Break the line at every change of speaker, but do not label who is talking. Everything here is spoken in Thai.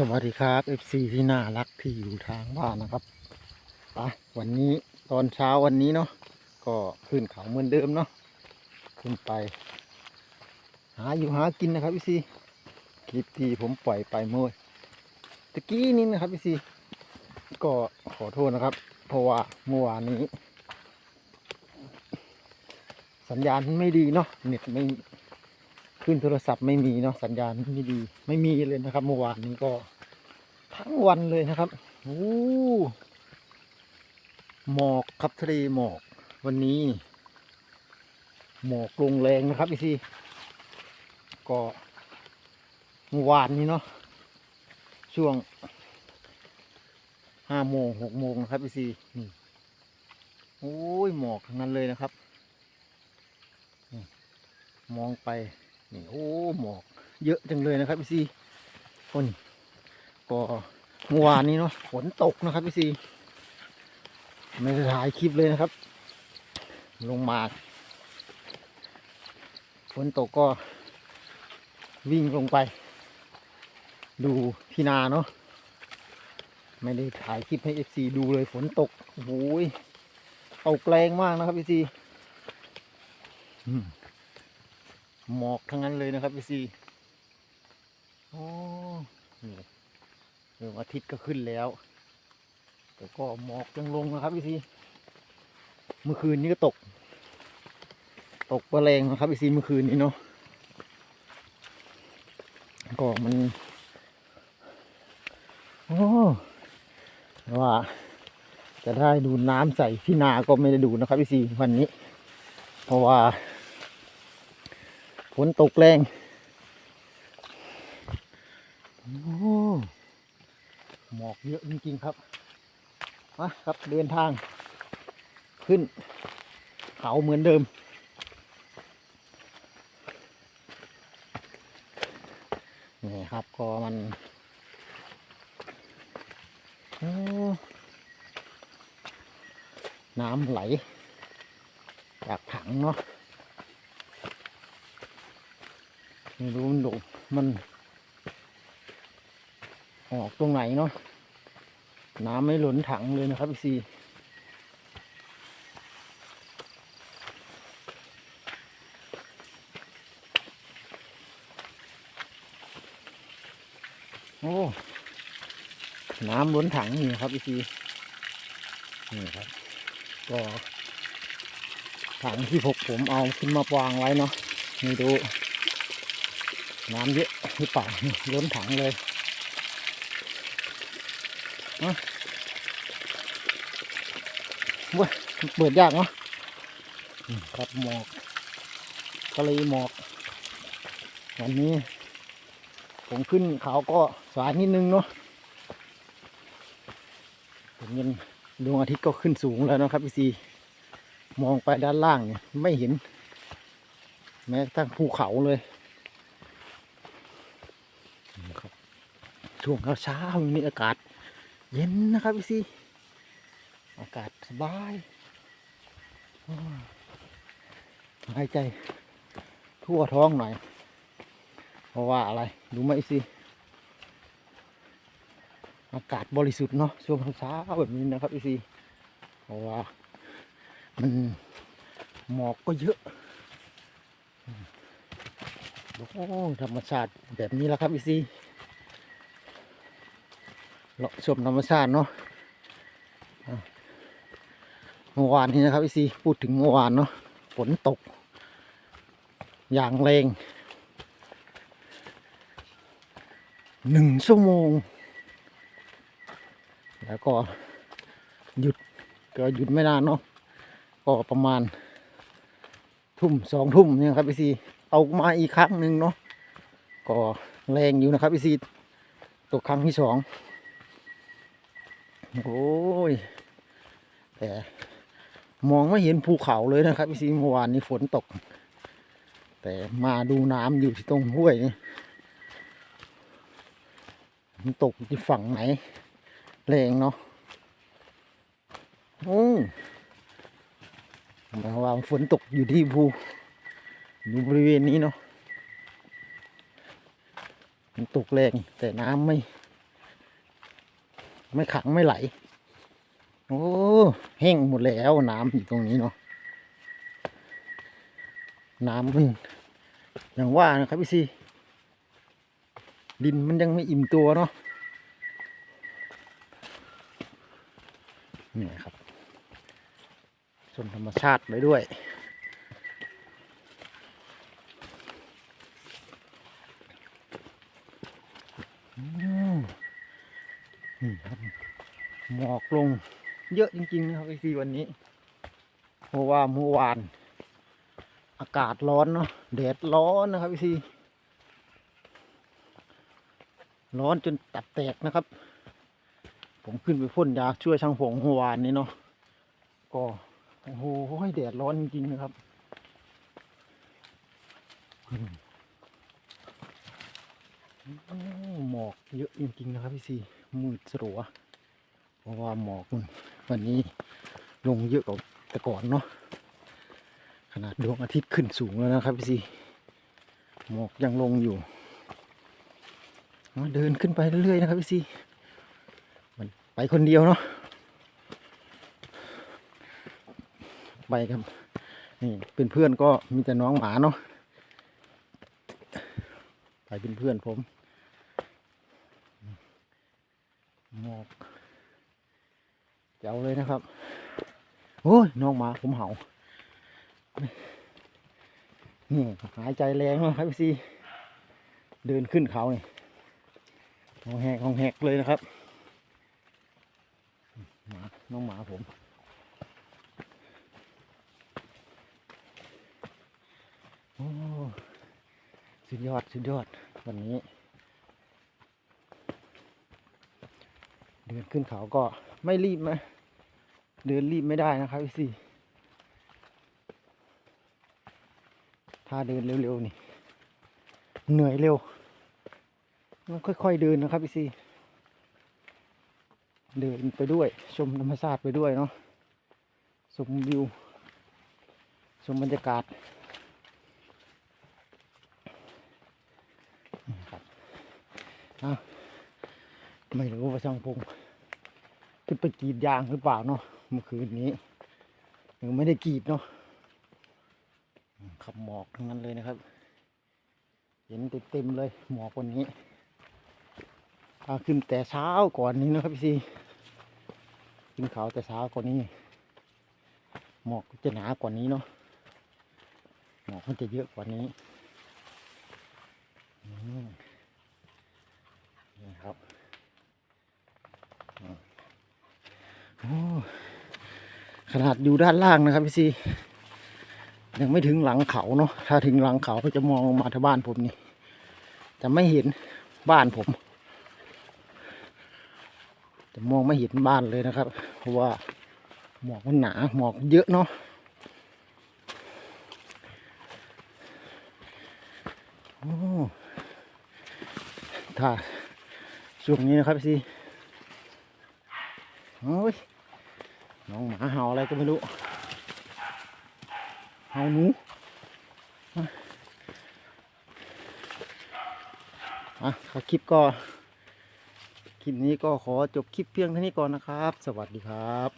สวัสดีครับ FC ที่น่ารักที่อยู่ทางบ้านนะครับไปวันนี้ตอนเช้าวันนี้เนาะก็ขึ้นเขาเหมือนเดิมเนาะขึ้นไป หาอยู่หากินนะครับ FC คลิปที่ผมปล่อยไปเมื่อตะกี้นี้นะครับ FC ก็ขอโทษนะครับ เพราะว่าเมื่อวานนี้ สัญญาณไม่ดีเนาะเน็ตไม่ ขึ้นโทรศัพท์ไม่มีเนาะสัญญาณไม่ดี ไม่มีเลยนะครับ เมื่อวานนี้ก็ทั้งวันเลยนะครับโอ้หมอกครับทะเลหมอกวันนี้หมอกลงแรงนะครับพี่ซีก็เมื่อวานนี้เนาะช่วงห้าโมงหกโมงนะครับพี่ซีนี่โอ้ยหมอกทั้งนั้นเลยนะครับ มองไป นี่โอ้หมอกเยอะจังเลยนะครับพี่ซีคนก็เมื่อวานนี้เนาะฝนตกนะครับพี่ซีไม่ได้ถ่ายคลิปเลยนะครับ ลงมาฝนตกก็วิ่งลงไป ดูที่นาเนาะไม่ได้ถ่ายคลิปให้เอฟซีดูเลยฝนตกโอ้โหยตกแรงมากนะครับพี่ซีอืม หมอกทั้งนั้นเลยนะครับพี่ซีโอ้นี่ดวงอาทิตย์ก็ขึ้นแล้ว แต่ก็หมอกยังลงนะครับพี่ซีเมื่อคืนนี้ก็ตก ตกแรงนะครับพี่ซีเมื่อคืนนี้เนาะก็มันโอ้ว่าจะได้ดูน้ำใส่ที่นาก็ไม่ได้ดูนะครับพี่ซีวันนี้ เพราะว่า นตกแรงหมอกเยอะจริงๆครับ มาครับเดินทาง ขึ้น เขาเหมือนเดิม นี่ครับก็มันน้ำไหล จากถังเนาะ ไม่รู้มันดกมัน ออกตรงไหนเนาะน้ำไม่หล้นถังเลยนะครับพี่ซีโอ้น้ำล้นถังนี่ครับพี่ซีนี่ครับ ก็ถังที่พกผมเอาขึ้นมาวางไว้เนาะนี่ดู น้ำเยอะหรือเปล่าล้นถังเลยอะเว้ยเปิดยากเนาะครับหมอกทะเลหมอก วันนี้ ผมขึ้นเขาก็สายนิดนึงเนาะผมยังดวงอาทิตย์ก็ขึ้นสูงแล้วนะครับพี่ซีมองไปด้านล่างเนี่ยไม่เห็น แม้กระทั่งภูเขาเลย นะครับ ช่วงเช้าๆนี้อากาศ เย็นนะครับพี่ซีอากาศสบายหายใจ ทั่วท้องหน่อย เพราะว่าอะไรรู้ไหมสิอากาศบริสุทธิ์เนาะช่วงเช้าแบบนี้นะครับพี่ซีเพราะว่ามันหมอกก็เยอะโอ้ธรรมชาติแบบนี้แหล้วครับพี่ซี เราชมธรรมชาติเนาะอะเมื่อวานนี้นะครับพี่ซีพูดถึงเมื่อวานเนาะฝนตก อย่างแรงหนึ่งชั่วโมง แล้วก็หยุดก็หยุดไม่นานเนาะก็ประมาณทุ่มสองทุ่มเนี่ยครับพี่ซีเอามาอีกครั้งหนึ่งเนาะก็แรงอยู่นะครับพี่ซีตกครั้งที่สอง โอ้ยแต่มองไม่เห็นภูเขาเลยนะครับพี่ซีเมื่อวานนี้ฝนตก แต่มาดูน้ำอยู่ที่ตรงห้วยนี่มันตกที่ฝั่งไหนแรงเนาะโอ้มาว่าฝนตกอยู่ที่ภูอยู่บริเวณนี้เนาะมันตกแรงแต่น้ำไม่ ไม่ขังไม่ไหล โอ้แห้งหมดแล้วน้ำอยู่ตรงนี้เนาะน้ำมันอย่างว่านะครับพี่ซีดินมันยังไม่อิ่มตัวเนาะนี่ครับชนธรรมชาติไปด้วย อืมนี่ครับ หมอกลงเยอะจริงๆนะครับไอซีวันนี้ เพราะว่าเมื่อวาน อากาศร้อนเนาะแดดร้อนนะครับไอซีร้อนจนตับแตกนะครับ ผมขึ้นไปพ่นยาช่วยช่างผงเมื่อวานนี้เนาะก็โอ้โหแดดร้อนจริงๆนะครับหมอกเยอะจริงๆนะครับพี่ซี มืดสลัว เพราะว่าหมอกวันนี้ลงเยอะกว่าแต่ก่อนเนาะขนาดดวงอาทิตย์ขึ้นสูงแล้วนะครับพี่ซีหมอกยังลงอยู่เดินขึ้นไปเรื่อยๆนะครับพี่ซีมันไปคนเดียวเนาะไปครับนี่เป็นเพื่อนก็มีแต่น้องหมาเนาะไปเป็นเพื่อนผมอกเจ๋วเลยนะครับ โอ้ยน้องหมาผมเห่านี่หายใจแรงมากครับพี่ซีเดินขึ้นเขาเนี่ยห้องแหกห้องแหกเลยนะครับหมาน้องหมาผมโอ้สุดยอดสุดยอดวันนี้ เดินขึ้นเขาก็ไม่รีบนะ เดินรีบไม่ได้นะครับพี่สี่ถ้าเดินเร็วๆนี่ เหนื่อยเร็วต้องค่อยๆเดินนะครับพี่สี่เดินไปด้วย ชมธรรมชาติไปด้วยเนาะชมวิวชมบรรยากาศครับอ้าวไม่รู้ว่าช่างพงขึ้นไปกรีดยางหรือเปล่าเนาะ เมื่อคืนนี้ยังไม่ได้กรีดเนาะขับหมอกทั้งนั้นเลยนะครับ เห็นเต็มๆเลยหมอกวันนี้ถ้าขึ้นแต่เช้าก่อนนี้นะครับพี่ซีขึ้นเขาแต่เช้าก่อนนี้ หมอกจะหนากว่านี้เนาะหมอกมันจะเยอะกว่านี้อืมครับ โอ้ ขนาดอยู่ด้านล่างนะครับพี่ซียังไม่ถึงหลังเขาเนาะถ้าถึงหลังเขาก็จะมองลงมาที่บ้านผมนี่จะไม่เห็นบ้านผม จะมองไม่เห็นบ้านเลยนะครับ เพราะว่าหมอกมันหนาหมอกเยอะเนาะโอ้ถ้าช่วงนี้นะครับพี่ซีโอ้ย น้องหมาเห่าอะไรก็ไม่รู้เห่าหนูอะอะคลิปก็คลิปนี้ก็ขอจบคลิปเพียงเท่านี้ก่อนนะครับ สวัสดีครับ